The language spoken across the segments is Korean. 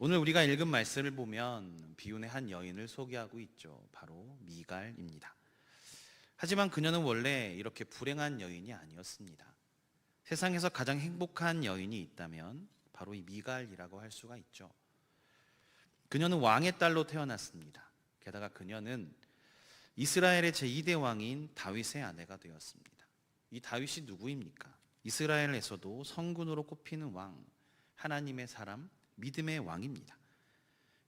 오늘 우리가 읽은 말씀을 보면 비운의 한 여인을 소개하고 있죠. 바로 미갈입니다. 하지만 그녀는 원래 이렇게 불행한 여인이 아니었습니다. 세상에서 가장 행복한 여인이 있다면 바로 이 미갈이라고 할 수가 있죠. 그녀는 왕의 딸로 태어났습니다. 게다가 그녀는 이스라엘의 제2대 왕인 다윗의 아내가 되었습니다. 이 다윗이 누구입니까? 이스라엘에서도 성군으로 꼽히는 왕, 하나님의 사람, 믿음의 왕입니다.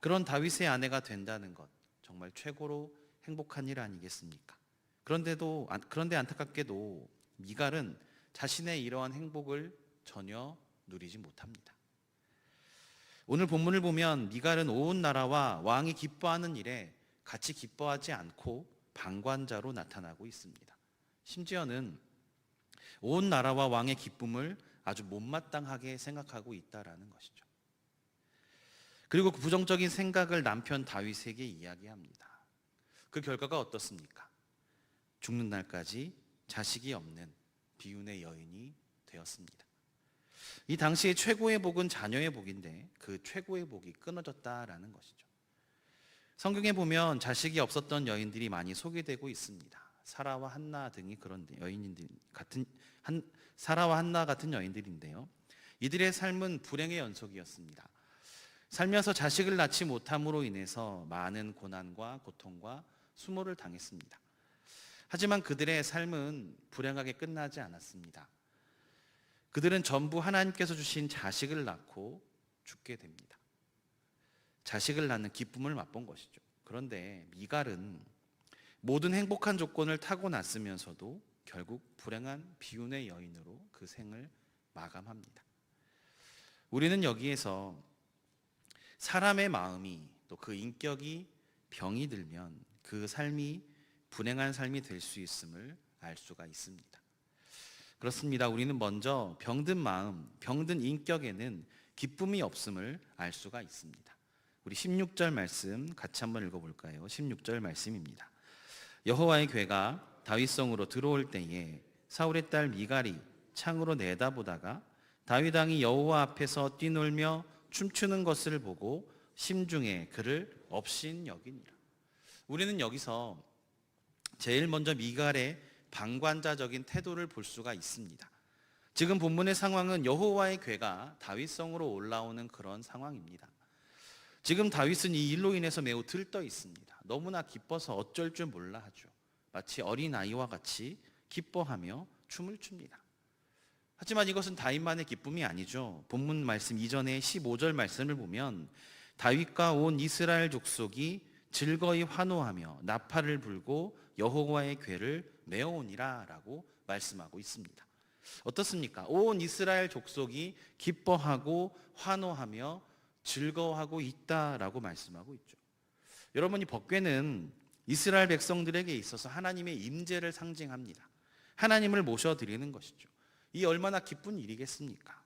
그런 다윗의 아내가 된다는 것 정말 최고로 행복한 일 아니겠습니까? 그런데도 안- 그런데 안타깝게도 미갈은 자신의 이러한 행복을 전혀 누리지 못합니다. 오늘 본문을 보면 미갈은 온 나라와 왕이 기뻐하는 일에 같이 기뻐하지 않고 방관자로 나타나고 있습니다. 심지어는 온 나라와 왕의 기쁨을 아주 못마땅하게 생각하고 있다라는 것이죠. 그리고 그 부정적인 생각을 남편 다윗에게 이야기합니다. 그 결과가 어떻습니까? 죽는 날까지 자식이 없는 비운의 여인이 되었습니다. 이 당시의 최고의 복은 자녀의 복인데 그 최고의 복이 끊어졌다라는 것이죠. 성경에 보면 자식이 없었던 여인들이 많이 소개되고 있습니다. 사라와 한나 등이 그런 여인들 같은 한 사라와 한나 같은 여인들인데요. 이들의 삶은 불행의 연속이었습니다. 살면서 자식을 낳지 못함으로 인해서 많은 고난과 고통과 수모를 당했습니다. 하지만 그들의 삶은 불행하게 끝나지 않았습니다. 그들은 전부 하나님께서 주신 자식을 낳고 죽게 됩니다. 자식을 낳는 기쁨을 맛본 것이죠. 그런데 미갈은 모든 행복한 조건을 타고났으면서도 결국 불행한 비운의 여인으로 그 생을 마감합니다. 우리는 여기에서 사람의 마음이 또 그 인격이 병이 들면 그 삶이 불행한 삶이 될 수 있음을 알 수가 있습니다. 그렇습니다. 우리는 먼저 병든 마음, 병든 인격에는 기쁨이 없음을 알 수가 있습니다. 우리 16절 말씀 같이 한번 읽어볼까요? 16절 말씀입니다. 여호와의 괴가 다윗성으로 들어올 때에 사울의 딸 미갈이 창으로 내다보다가 다윗 왕이 여호와 앞에서 뛰놀며 춤추는 것을 보고 심중에 그를 업신 여기니라. 우리는 여기서 제일 먼저 미갈의 방관자적인 태도를 볼 수가 있습니다. 지금 본문의 상황은 여호와의 괴가 다윗성으로 올라오는 그런 상황입니다. 지금 다윗은 이 일로 인해서 매우 들떠 있습니다. 너무나 기뻐서 어쩔 줄 몰라 하죠. 마치 어린 아이와 같이 기뻐하며 춤을 춥니다. 하지만 이것은 다윗만의 기쁨이 아니죠. 본문 말씀 이전에 15절 말씀을 보면 다윗과 온 이스라엘 족속이 즐거이 환호하며 나팔을 불고 여호와의 괴를 메어오니라라고 말씀하고 있습니다. 어떻습니까? 온 이스라엘 족속이 기뻐하고 환호하며 즐거워하고 있다라고 말씀하고 있죠. 여러분 이 법궤는 이스라엘 백성들에게 있어서 하나님의 임재를 상징합니다. 하나님을 모셔 드리는 것이죠. 이 얼마나 기쁜 일이겠습니까?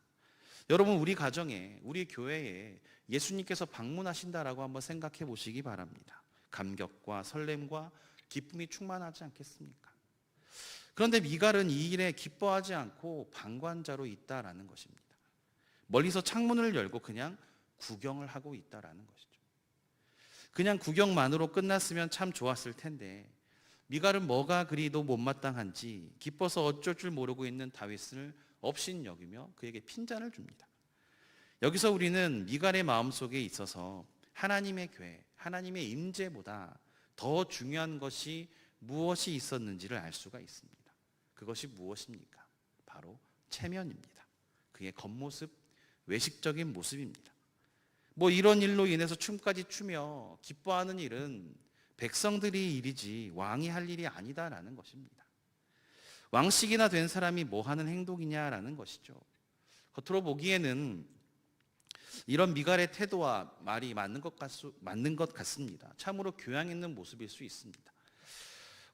여러분 우리 가정에 우리 교회에 예수님께서 방문하신다라고 한번 생각해 보시기 바랍니다. 감격과 설렘과 기쁨이 충만하지 않겠습니까? 그런데 미갈은 이 일에 기뻐하지 않고 방관자로 있다라는 것입니다. 멀리서 창문을 열고 그냥 구경을 하고 있다라는 것이죠. 그냥 구경만으로 끝났으면 참 좋았을 텐데 미갈은 뭐가 그리도 못마땅한지 기뻐서 어쩔 줄 모르고 있는 다윗을 업신 여기며 그에게 핀잔을 줍니다. 여기서 우리는 미갈의 마음속에 있어서 하나님의 괴, 하나님의 임재보다 더 중요한 것이 무엇이 있었는지를 알 수가 있습니다. 그것이 무엇입니까? 바로 체면입니다. 그의 겉모습, 외식적인 모습입니다. 뭐 이런 일로 인해서 춤까지 추며 기뻐하는 일은 백성들이 일이지 왕이 할 일이 아니다라는 것입니다. 왕식이나 된 사람이 뭐 하는 행동이냐라는 것이죠. 겉으로 보기에는 이런 미갈의 태도와 말이 맞는 것, 같, 맞는 것 같습니다. 참으로 교양 있는 모습일 수 있습니다.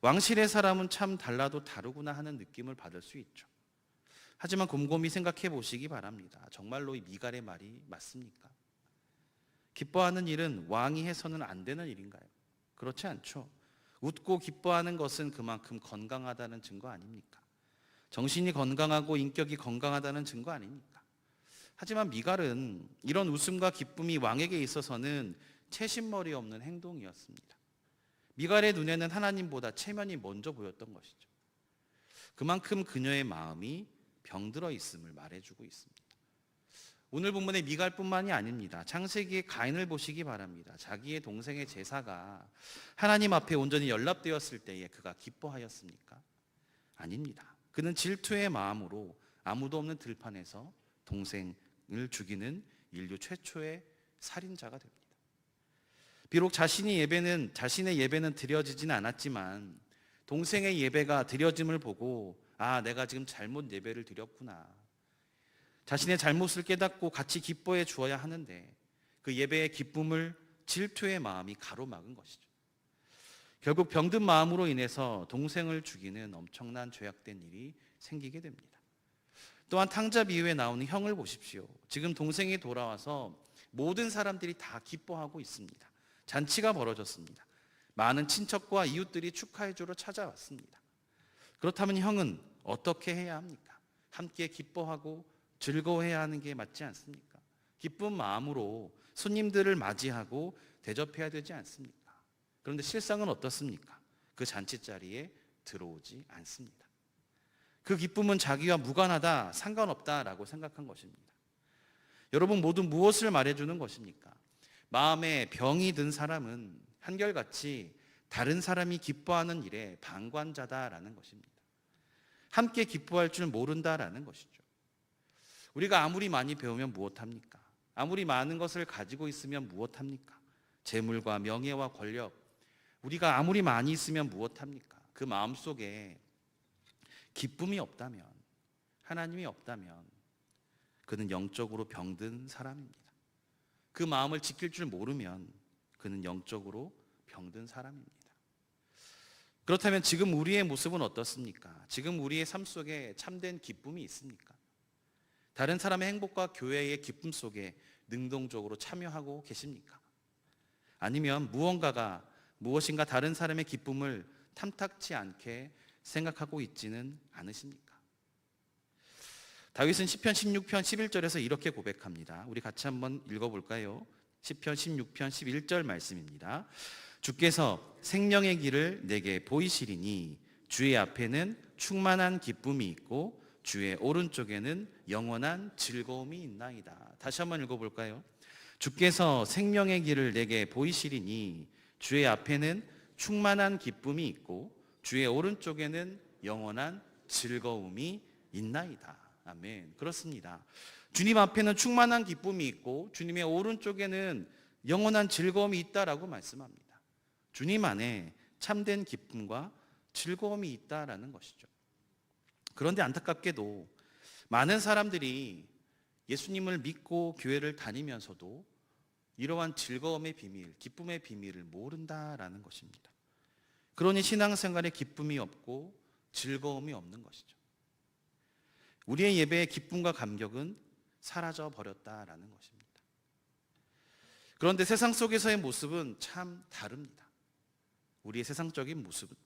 왕실의 사람은 참 달라도 다르구나 하는 느낌을 받을 수 있죠. 하지만 곰곰이 생각해 보시기 바랍니다. 정말로 이 미갈의 말이 맞습니까? 기뻐하는 일은 왕이 해서는 안 되는 일인가요? 그렇지 않죠. 웃고 기뻐하는 것은 그만큼 건강하다는 증거 아닙니까? 정신이 건강하고 인격이 건강하다는 증거 아닙니까? 하지만 미갈은 이런 웃음과 기쁨이 왕에게 있어서는 채신머리 없는 행동이었습니다. 미갈의 눈에는 하나님보다 체면이 먼저 보였던 것이죠. 그만큼 그녀의 마음이 병들어 있음을 말해주고 있습니다. 오늘 본문의 미갈뿐만이 아닙니다. 창세기의 가인을 보시기 바랍니다. 자기의 동생의 제사가 하나님 앞에 온전히 연락되었을 때에 그가 기뻐하였습니까? 아닙니다. 그는 질투의 마음으로 아무도 없는 들판에서 동생을 죽이는 인류 최초의 살인자가 됩니다. 비록 자신이 예배는 자신의 예배는 드려지진 않았지만 동생의 예배가 드려짐을 보고 아 내가 지금 잘못 예배를 드렸구나. 자신의 잘못을 깨닫고 같이 기뻐해 주어야 하는데 그 예배의 기쁨을 질투의 마음이 가로막은 것이죠. 결국 병든 마음으로 인해서 동생을 죽이는 엄청난 죄악된 일이 생기게 됩니다. 또한 탕잡 이후에 나오는 형을 보십시오. 지금 동생이 돌아와서 모든 사람들이 다 기뻐하고 있습니다. 잔치가 벌어졌습니다. 많은 친척과 이웃들이 축하해 주러 찾아왔습니다. 그렇다면 형은 어떻게 해야 합니까? 함께 기뻐하고 즐거워해야 하는 게 맞지 않습니까? 기쁜 마음으로 손님들을 맞이하고 대접해야 되지 않습니까? 그런데 실상은 어떻습니까? 그 잔치 자리에 들어오지 않습니다. 그 기쁨은 자기와 무관하다, 상관없다라고 생각한 것입니다. 여러분 모두 무엇을 말해주는 것입니까? 마음에 병이 든 사람은 한결같이 다른 사람이 기뻐하는 일에 방관자다라는 것입니다. 함께 기뻐할 줄 모른다라는 것이죠. 우리가 아무리 많이 배우면 무엇합니까? 아무리 많은 것을 가지고 있으면 무엇합니까? 재물과 명예와 권력, 우리가 아무리 많이 있으면 무엇합니까? 그 마음 속에 기쁨이 없다면, 하나님이 없다면, 그는 영적으로 병든 사람입니다. 그 마음을 지킬 줄 모르면 그는 영적으로 병든 사람입니다. 그렇다면 지금 우리의 모습은 어떻습니까? 지금 우리의 삶 속에 참된 기쁨이 있습니까? 다른 사람의 행복과 교회의 기쁨 속에 능동적으로 참여하고 계십니까? 아니면 무언가가 무엇인가 다른 사람의 기쁨을 탐탁치 않게 생각하고 있지는 않으십니까? 다윗은 시편 16편 11절에서 이렇게 고백합니다. 우리 같이 한번 읽어 볼까요? 시편 16편 11절 말씀입니다. 주께서 생명의 길을 내게 보이시리니 주의 앞에는 충만한 기쁨이 있고 주의 오른쪽에는 영원한 즐거움이 있나이다. 다시 한번 읽어 볼까요? 주께서 생명의 길을 내게 보이시리니 주의 앞에는 충만한 기쁨이 있고 주의 오른쪽에는 영원한 즐거움이 있나이다. 아멘. 그렇습니다. 주님 앞에는 충만한 기쁨이 있고 주님의 오른쪽에는 영원한 즐거움이 있다라고 말씀합니다. 주님 안에 참된 기쁨과 즐거움이 있다라는 것이죠. 그런데 안타깝게도 많은 사람들이 예수님을 믿고 교회를 다니면서도 이러한 즐거움의 비밀, 기쁨의 비밀을 모른다라는 것입니다. 그러니 신앙생활에 기쁨이 없고 즐거움이 없는 것이죠. 우리의 예배의 기쁨과 감격은 사라져 버렸다라는 것입니다. 그런데 세상 속에서의 모습은 참 다릅니다. 우리의 세상적인 모습은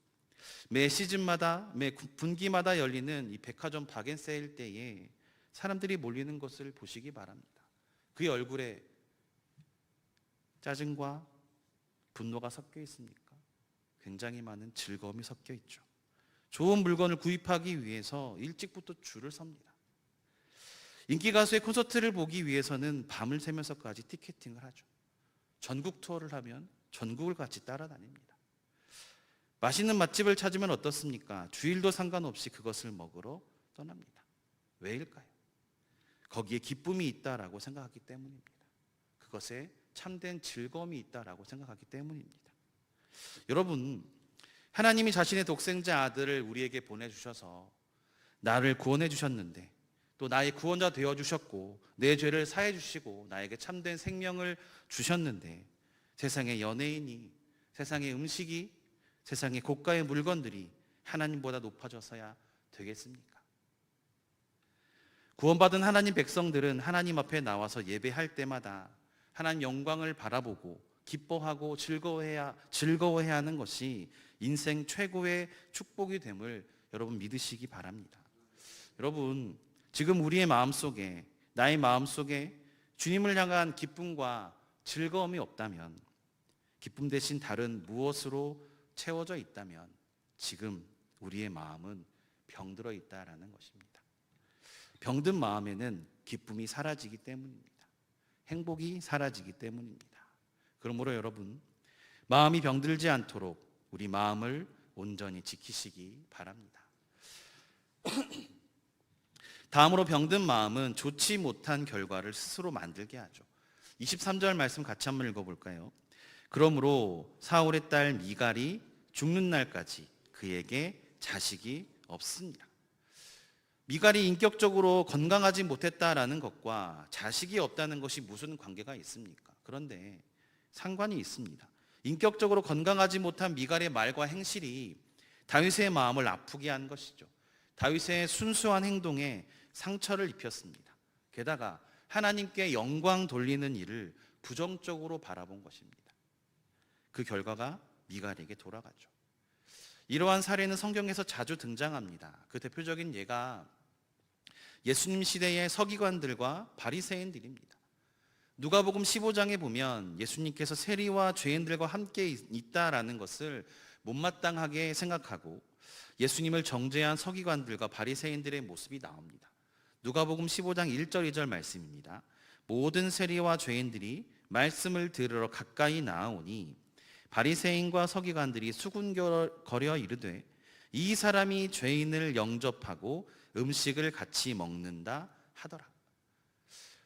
매 시즌마다 매 분기마다 열리는 이 백화점 박앤 세일 때에 사람들이 몰리는 것을 보시기 바랍니다. 그의 얼굴에 짜증과 분노가 섞여 있습니까? 굉장히 많은 즐거움이 섞여 있죠. 좋은 물건을 구입하기 위해서 일찍부터 줄을 섭니다. 인기 가수의 콘서트를 보기 위해서는 밤을 새면서까지 티켓팅을 하죠. 전국 투어를 하면 전국을 같이 따라다닙니다. 맛있는 맛집을 찾으면 어떻습니까? 주일도 상관없이 그것을 먹으러 떠납니다. 왜일까요? 거기에 기쁨이 있다라고 생각하기 때문입니다. 그것에 참된 즐거움이 있다라고 생각하기 때문입니다. 여러분, 하나님이 자신의 독생자 아들을 우리에게 보내주셔서 나를 구원해 주셨는데 또 나의 구원자 되어 주셨고 내 죄를 사해 주시고 나에게 참된 생명을 주셨는데 세상의 연예인이 세상의 음식이 세상의 고가의 물건들이 하나님보다 높아져서야 되겠습니까? 구원받은 하나님 백성들은 하나님 앞에 나와서 예배할 때마다 하나님 영광을 바라보고 기뻐하고 즐거워해야 즐거워해야 하는 것이 인생 최고의 축복이 됨을 여러분 믿으시기 바랍니다. 여러분 지금 우리의 마음 속에 나의 마음 속에 주님을 향한 기쁨과 즐거움이 없다면 기쁨 대신 다른 무엇으로 채워져 있다면 지금 우리의 마음은 병들어 있다라는 것입니다. 병든 마음에는 기쁨이 사라지기 때문입니다. 행복이 사라지기 때문입니다. 그러므로 여러분 마음이 병들지 않도록 우리 마음을 온전히 지키시기 바랍니다. 다음으로 병든 마음은 좋지 못한 결과를 스스로 만들게 하죠. 23절 말씀 같이 한번 읽어볼까요? 그러므로 사울의 딸 미갈이 죽는 날까지 그에게 자식이 없습니다. 미갈이 인격적으로 건강하지 못했다라는 것과 자식이 없다는 것이 무슨 관계가 있습니까? 그런데 상관이 있습니다. 인격적으로 건강하지 못한 미갈의 말과 행실이 다윗의 마음을 아프게 한 것이죠. 다윗의 순수한 행동에 상처를 입혔습니다. 게다가 하나님께 영광 돌리는 일을 부정적으로 바라본 것입니다. 그 결과가 미갈에게 돌아가죠. 이러한 사례는 성경에서 자주 등장합니다. 그 대표적인 예가 예수님 시대의 서기관들과 바리새인들입니다. 누가복음 15장에 보면 예수님께서 세리와 죄인들과 함께 있다라는 것을 못마땅하게 생각하고 예수님을 정죄한 서기관들과 바리새인들의 모습이 나옵니다. 누가복음 15장 1절 2절 말씀입니다. 모든 세리와 죄인들이 말씀을 들으러 가까이 나아오니 바리새인과 서기관들이 수군거려 이르되 이 사람이 죄인을 영접하고 음식을 같이 먹는다 하더라.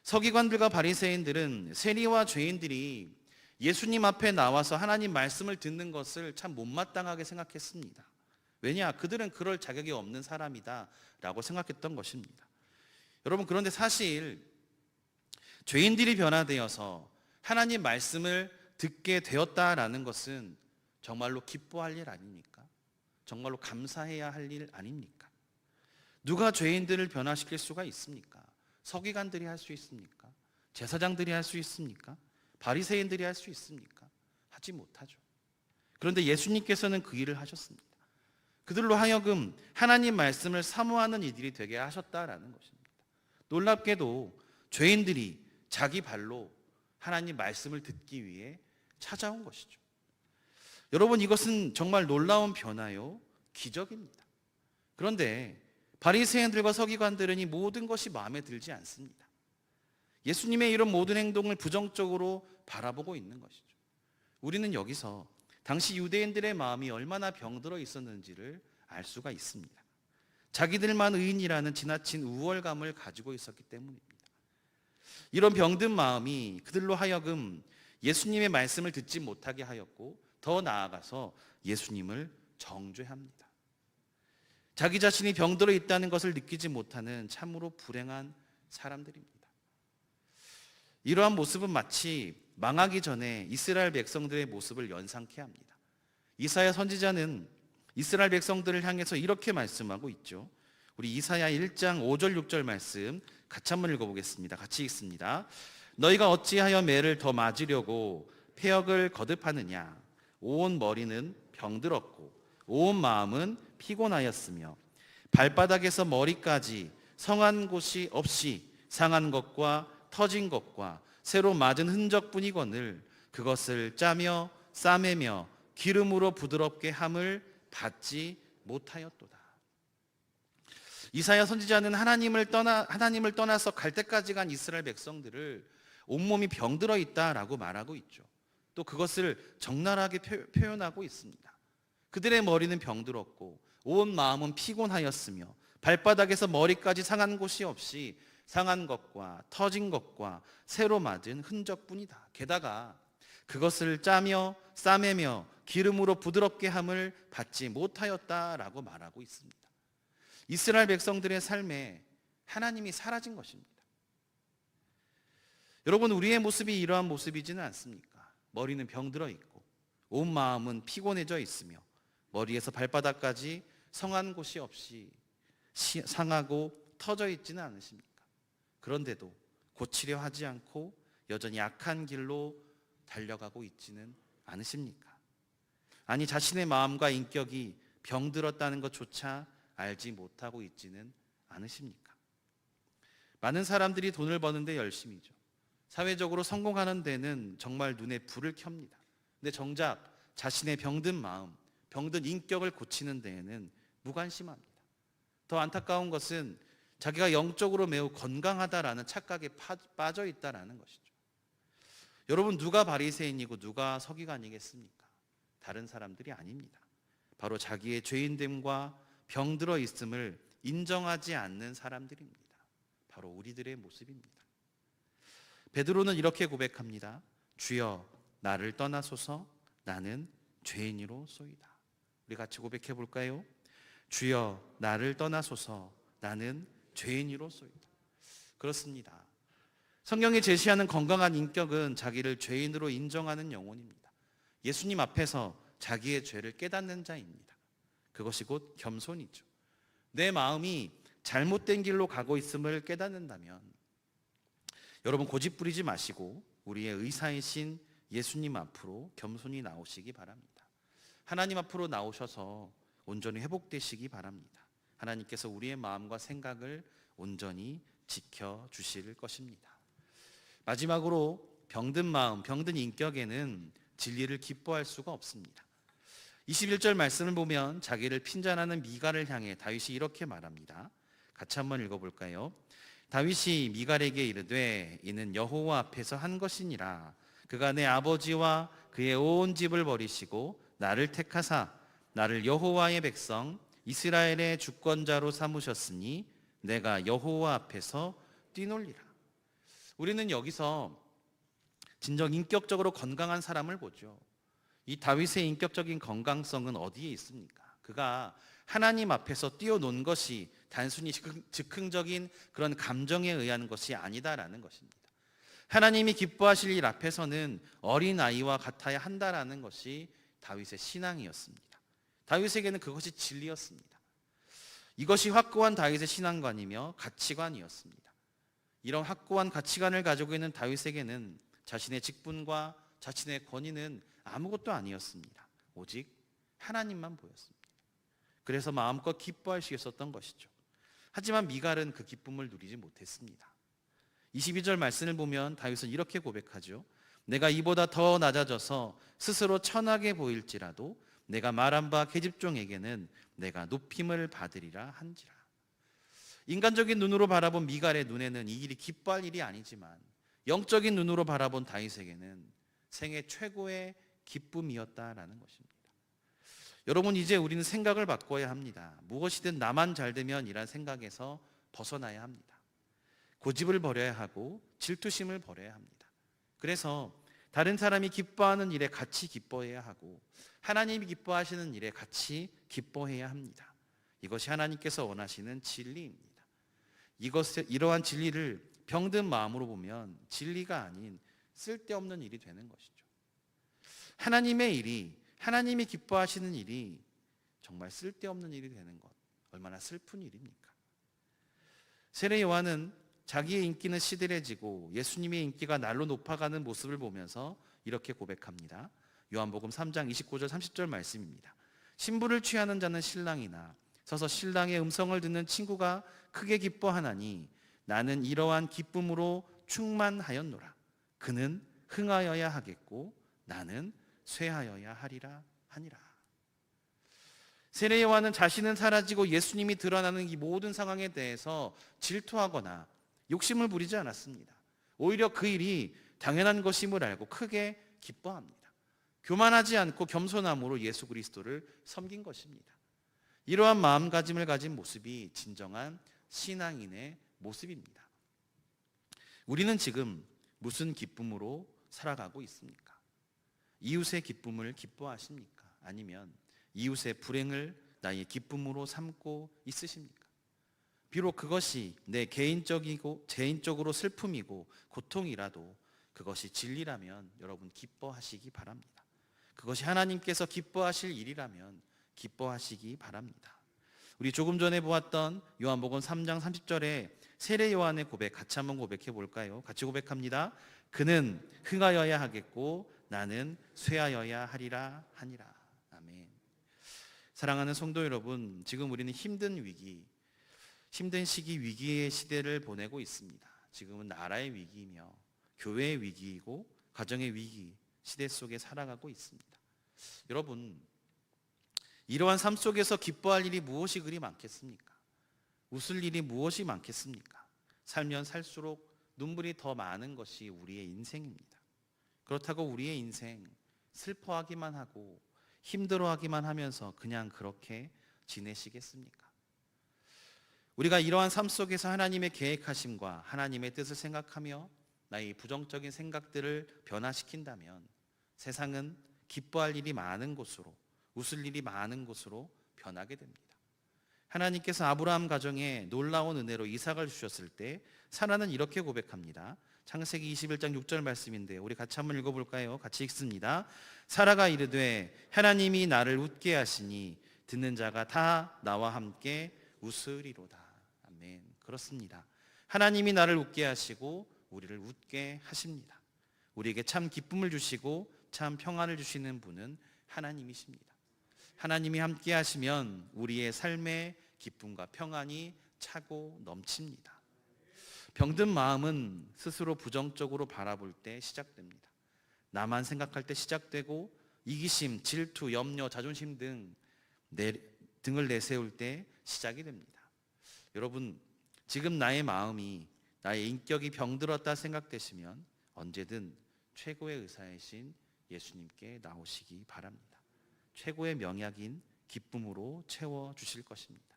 서기관들과 바리새인들은 세리와 죄인들이 예수님 앞에 나와서 하나님 말씀을 듣는 것을 참 못마땅하게 생각했습니다. 왜냐? 그들은 그럴 자격이 없는 사람이다라고 생각했던 것입니다. 여러분 그런데 사실 죄인들이 변화되어서 하나님 말씀을 듣게 되었다라는 것은 정말로 기뻐할 일 아닙니까? 정말로 감사해야 할 일 아닙니까? 누가 죄인들을 변화시킬 수가 있습니까? 서기관들이 할 수 있습니까? 제사장들이 할 수 있습니까? 바리새인들이 할 수 있습니까? 하지 못하죠. 그런데 예수님께서는 그 일을 하셨습니다. 그들로 하여금 하나님 말씀을 사모하는 이들이 되게 하셨다라는 것입니다. 놀랍게도 죄인들이 자기 발로 하나님 말씀을 듣기 위해 찾아온 것이죠. 여러분 이것은 정말 놀라운 변화요 기적입니다. 그런데 바리새인들과 서기관들은 이 모든 것이 마음에 들지 않습니다. 예수님의 이런 모든 행동을 부정적으로 바라보고 있는 것이죠. 우리는 여기서 당시 유대인들의 마음이 얼마나 병들어 있었는지를 알 수가 있습니다. 자기들만 의인이라는 지나친 우월감을 가지고 있었기 때문입니다. 이런 병든 마음이 그들로 하여금 예수님의 말씀을 듣지 못하게 하였고 더 나아가서 예수님을 정죄합니다. 자기 자신이 병들어 있다는 것을 느끼지 못하는 참으로 불행한 사람들입니다. 이러한 모습은 마치 망하기 전에 이스라엘 백성들의 모습을 연상케 합니다. 이사야 선지자는 이스라엘 백성들을 향해서 이렇게 말씀하고 있죠. 우리 이사야 1장 5절 6절 말씀 같이 한번 읽어보겠습니다. 같이 읽습니다. 너희가 어찌하여 매를 더 맞으려고 폐역을 거듭하느냐? 온 머리는 병들었고 온 마음은 피곤하였으며 발바닥에서 머리까지 성한 곳이 없이 상한 것과 터진 것과 새로 맞은 흔적뿐이거늘 그것을 짜며 싸매며 기름으로 부드럽게 함을 받지 못하였도다. 이사야 선지자는 하나님을 떠나 하나님을 떠나서 갈 때까지 간 이스라엘 백성들을 온몸이 병들어 있다라고 말하고 있죠. 또 그것을 적나라하게 표현하고 있습니다. 그들의 머리는 병들었고 온 마음은 피곤하였으며 발바닥에서 머리까지 상한 곳이 없이 상한 것과 터진 것과 새로 맞은 흔적뿐이다. 게다가 그것을 짜며 싸매며 기름으로 부드럽게 함을 받지 못하였다라고 말하고 있습니다. 이스라엘 백성들의 삶에 하나님이 사라진 것입니다. 여러분 우리의 모습이 이러한 모습이지는 않습니까? 머리는 병들어 있고 온 마음은 피곤해져 있으며 머리에서 발바닥까지 성한 곳이 없이 상하고 터져 있지는 않으십니까? 그런데도 고치려 하지 않고 여전히 악한 길로 달려가고 있지는 않으십니까? 아니 자신의 마음과 인격이 병들었다는 것조차 알지 못하고 있지는 않으십니까? 많은 사람들이 돈을 버는데 열심이죠. 사회적으로 성공하는 데는 정말 눈에 불을 켭니다. 근데 정작 자신의 병든 마음, 병든 인격을 고치는 데에는 무관심합니다. 더 안타까운 것은 자기가 영적으로 매우 건강하다라는 착각에 파, 빠져 있다라는 것이죠. 여러분 누가 바리새인이고 누가 서기관이겠습니까? 다른 사람들이 아닙니다. 바로 자기의 죄인됨과 병들어 있음을 인정하지 않는 사람들입니다. 바로 우리들의 모습입니다. 베드로는 이렇게 고백합니다. 주여 나를 떠나소서 나는 죄인이로 쏘이다. 우리 같이 고백해 볼까요? 주여 나를 떠나소서 나는 죄인이로 쏘이다. 그렇습니다. 성경이 제시하는 건강한 인격은 자기를 죄인으로 인정하는 영혼입니다. 예수님 앞에서 자기의 죄를 깨닫는 자입니다. 그것이 곧 겸손이죠. 내 마음이 잘못된 길로 가고 있음을 깨닫는다면 여러분 고집 부리지 마시고 우리의 의사이신 예수님 앞으로 겸손히 나오시기 바랍니다. 하나님 앞으로 나오셔서 온전히 회복되시기 바랍니다. 하나님께서 우리의 마음과 생각을 온전히 지켜 주실 것입니다. 마지막으로 병든 마음, 병든 인격에는 진리를 기뻐할 수가 없습니다. 21절 말씀을 보면 자기를 핀잔하는 미갈을 향해 다윗이 이렇게 말합니다. 같이 한번 읽어볼까요? 다윗이 미갈에게 이르되 이는 여호와 앞에서 한 것이니라 그가 내 아버지와 그의 온 집을 버리시고 나를 택하사 나를 여호와의 백성 이스라엘의 주권자로 삼으셨으니 내가 여호와 앞에서 뛰놀리라. 우리는 여기서 진정 인격적으로 건강한 사람을 보죠. 이 다윗의 인격적인 건강성은 어디에 있습니까? 그가 하나님 앞에서 뛰어논 것이 단순히 즉흥적인 그런 감정에 의한 것이 아니다라는 것입니다. 하나님이 기뻐하실 일 앞에서는 어린 아이와 같아야 한다라는 것이 다윗의 신앙이었습니다. 다윗에게는 그것이 진리였습니다. 이것이 확고한 다윗의 신앙관이며 가치관이었습니다. 이런 확고한 가치관을 가지고 있는 다윗에게는 자신의 직분과 자신의 권위는 아무것도 아니었습니다. 오직 하나님만 보였습니다. 그래서 마음껏 기뻐할 수 있었던 것이죠. 하지만 미갈은 그 기쁨을 누리지 못했습니다. 22절 말씀을 보면 다윗은 이렇게 고백하죠. 내가 이보다 더 낮아져서 스스로 천하게 보일지라도 내가 말한 바 계집종에게는 내가 높임을 받으리라 한지라. 인간적인 눈으로 바라본 미갈의 눈에는 이 일이 기뻐할 일이 아니지만 영적인 눈으로 바라본 다윗에게는 생애 최고의 기쁨이었다라는 것입니다. 여러분 이제 우리는 생각을 바꿔야 합니다. 무엇이든 나만 잘 되면 이란 생각에서 벗어나야 합니다. 고집을 버려야 하고 질투심을 버려야 합니다. 그래서 다른 사람이 기뻐하는 일에 같이 기뻐해야 하고 하나님이 기뻐하시는 일에 같이 기뻐해야 합니다. 이것이 하나님께서 원하시는 진리입니다. 이것 이러한 진리를 병든 마음으로 보면 진리가 아닌 쓸데없는 일이 되는 것이죠. 하나님의 일이 하나님이 기뻐하시는 일이 정말 쓸데없는 일이 되는 것 얼마나 슬픈 일입니까? 세례 요한은 자기의 인기는 시들해지고 예수님의 인기가 날로 높아가는 모습을 보면서 이렇게 고백합니다. 요한복음 3장 29절 30절 말씀입니다. 신부를 취하는 자는 신랑이나 서서 신랑의 음성을 듣는 친구가 크게 기뻐하나니 나는 이러한 기쁨으로 충만하였노라. 그는 흥하여야 하겠고 나는 쇠하여야 하리라 하니라. 세례 요한은 자신은 사라지고 예수님이 드러나는 이 모든 상황에 대해서 질투하거나 욕심을 부리지 않았습니다. 오히려 그 일이 당연한 것임을 알고 크게 기뻐합니다. 교만하지 않고 겸손함으로 예수 그리스도를 섬긴 것입니다. 이러한 마음가짐을 가진 모습이 진정한 신앙인의 모습입니다. 우리는 지금 무슨 기쁨으로 살아가고 있습니까? 이웃의 기쁨을 기뻐하십니까? 아니면 이웃의 불행을 나의 기쁨으로 삼고 있으십니까? 비록 그것이 내 개인적이고 개인적으로 슬픔이고 고통이라도 그것이 진리라면 여러분 기뻐하시기 바랍니다. 그것이 하나님께서 기뻐하실 일이라면 기뻐하시기 바랍니다. 우리 조금 전에 보았던 요한복음 3장 30절에 세례 요한의 고백 같이 한번 고백해 볼까요? 같이 고백합니다. 그는 흥하여야 하겠고 나는 쇠하여야 하리라 하니라. 아멘. 사랑하는 성도 여러분, 지금 우리는 힘든 위기, 힘든 시기 위기의 시대를 보내고 있습니다. 지금은 나라의 위기이며 교회의 위기이고 가정의 위기 시대 속에 살아가고 있습니다. 여러분 이러한 삶 속에서 기뻐할 일이 무엇이 그리 많겠습니까? 웃을 일이 무엇이 많겠습니까? 살면 살수록 눈물이 더 많은 것이 우리의 인생입니다. 그렇다고 우리의 인생 슬퍼하기만 하고 힘들어하기만 하면서 그냥 그렇게 지내시겠습니까? 우리가 이러한 삶 속에서 하나님의 계획하심과 하나님의 뜻을 생각하며 나의 부정적인 생각들을 변화시킨다면 세상은 기뻐할 일이 많은 곳으로 웃을 일이 많은 곳으로 변하게 됩니다. 하나님께서 아브라함 가정에 놀라운 은혜로 이삭을 주셨을 때 사라는 이렇게 고백합니다. 창세기 21장 6절 말씀인데 우리 같이 한번 읽어볼까요? 같이 읽습니다. 사라가 이르되 하나님이 나를 웃게 하시니 듣는 자가 다 나와 함께 웃으리로다. 아멘. 그렇습니다. 하나님이 나를 웃게 하시고 우리를 웃게 하십니다. 우리에게 참 기쁨을 주시고 참 평안을 주시는 분은 하나님이십니다. 하나님이 함께 하시면 우리의 삶의 기쁨과 평안이 차고 넘칩니다. 병든 마음은 스스로 부정적으로 바라볼 때 시작됩니다. 나만 생각할 때 시작되고 이기심, 질투, 염려, 자존심 등 내, 등을 내세울 때 시작이 됩니다. 여러분, 지금 나의 마음이 나의 인격이 병들었다 생각되시면 언제든 최고의 의사이신 예수님께 나오시기 바랍니다. 최고의 명약인 기쁨으로 채워 주실 것입니다.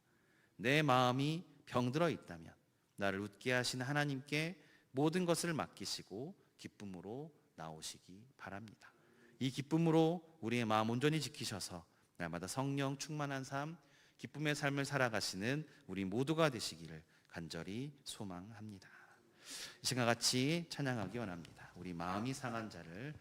내 마음이 병들어 있다면 나를 웃게 하신 하나님께 모든 것을 맡기시고 기쁨으로 나오시기 바랍니다. 이 기쁨으로 우리의 마음 온전히 지키셔서 날마다 성령 충만한 삶, 기쁨의 삶을 살아가시는 우리 모두가 되시기를 간절히 소망합니다. 이 시간 같이 찬양하기 원합니다. 우리 마음이 상한 자를